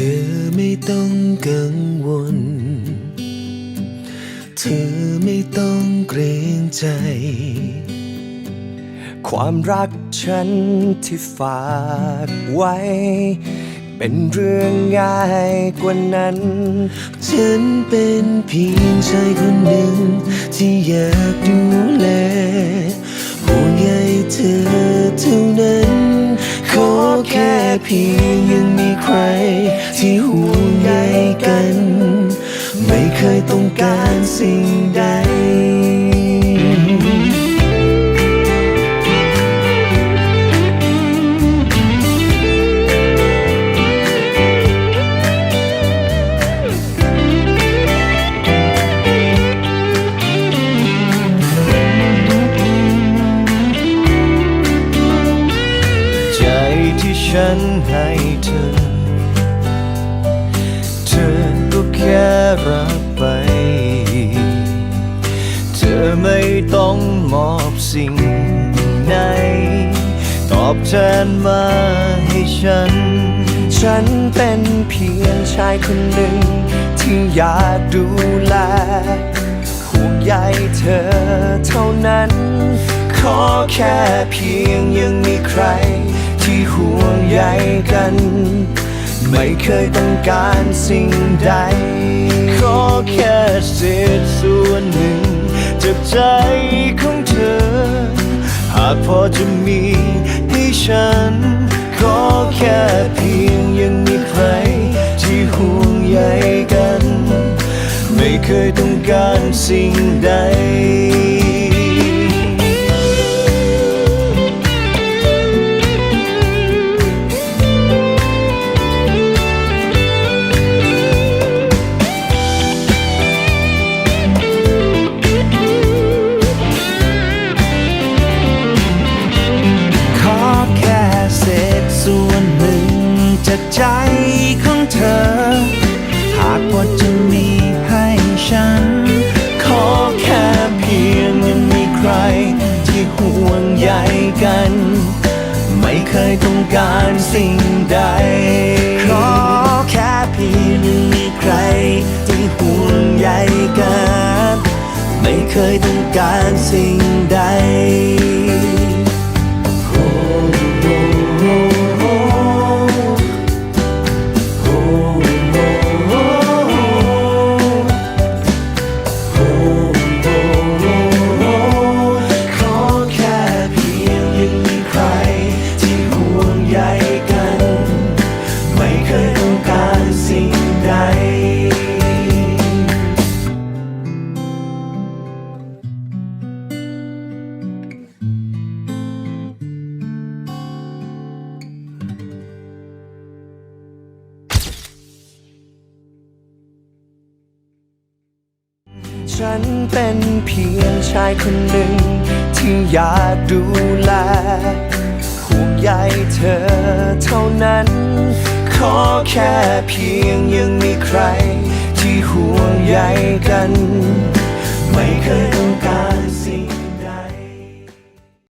ธอไม่ต้องกังวล เธอไม่ต้องเกรงใจ ความรักฉันที่ฝากไว้ เป็นเรื่องง่ายกว่านั้น ฉันเป็นเพียงชายคนหนึ่ง ที่อยากดูแลห่วงใยเธอเท่านั้น ขอแค่เพียงยังมีใคร ที่ห่วงใยกัน ไม่เคยต้องการสิ่งใดใจที่ฉันให้เธอ ต้องมอบสิ่งไหน ตอบแทนมาให้ฉัน ฉันเป็นเพียงชายคนหนึ่ง ที่อยากดูแลห่วงใยเธอเท่านั้น ขอแค่เพียงยังมีใคร ที่ห่วงใยกัน ไม่เคยต้องการสิ่งใด ขอแค่เศษส่วนหนึ่ง จากใจของเธอ หากพอจะมีให้ฉัน ขอแค่เพียงยังมีใคร ที่ห่วงใยกัน ไม่เคยต้องการสิ่งใด กัน ไม่เคยต้องการสิ่งใด ขอแค่เพียงมีใครที่ห่วงใยกัน ไม่เคยต้องการสิ่ง ฉันเป็นเพียงชายคนหนึ่ง ที่อยากดูแลห่วงใยเธอเท่านั้น ขอแค่เพียงยังมีใคร ที่ห่วงใยกัน ไม่เค